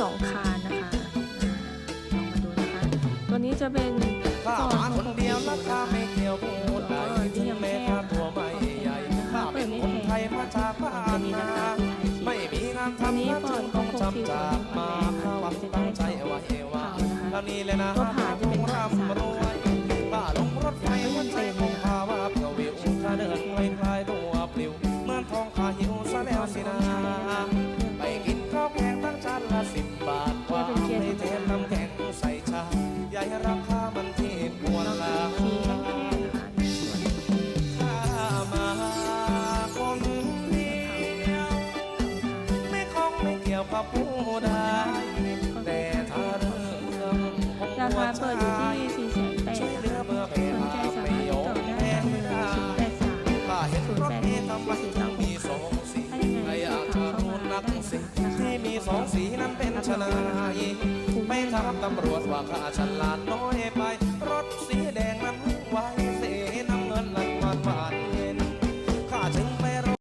สองคานนะคะลองมาดูนะคะ ตัวนี้จะเป็นข้าฟอมาร์ดคนเดียวและข้าไม่เกี่ยวพูดใดถึงแม้ข้าตัวไม่ใหญ่ข้าเป็นคนไทยมาจากบ้านนาไม่มีงานทำและจึงต้องจำจากมาข้าหวังตั้งใจไว้ว่าแล้วนี่เลยนะคงร่ำรวยบ้าลงรถไฟวันใจคงพาว่าเปลี่ยววิวถ้าเดินไปคลายตัวปลิวเหมือนทองขาหิวซะแล้วสินะ บบาทกว่าไม่เทน้ำแข็งใส่ชาใหญ่ราคามันที่ควรเราละสีแห้งนะคะในส่วนที่ถ้ามาคนเดียวไม่คงไม่เกี่ยวกับผู้ใดแต่ถ้าเรื่องของราคาเปิดอยู่ที่4 8 0 0ช่วยเหลือเมื่อเพสนใจสามารถติดต่อได้ทางเบอร์0 8ถ้าเห็น3รถ0 8 1ทำไม4ถึง2มีสองสีถ้ายังไงใครอยากสจะอบถามนัมากสินะคะที่มีสองสีนั้นเป็น ชนายไม่ทำตำรวจว่าข้าฉลาดน้อย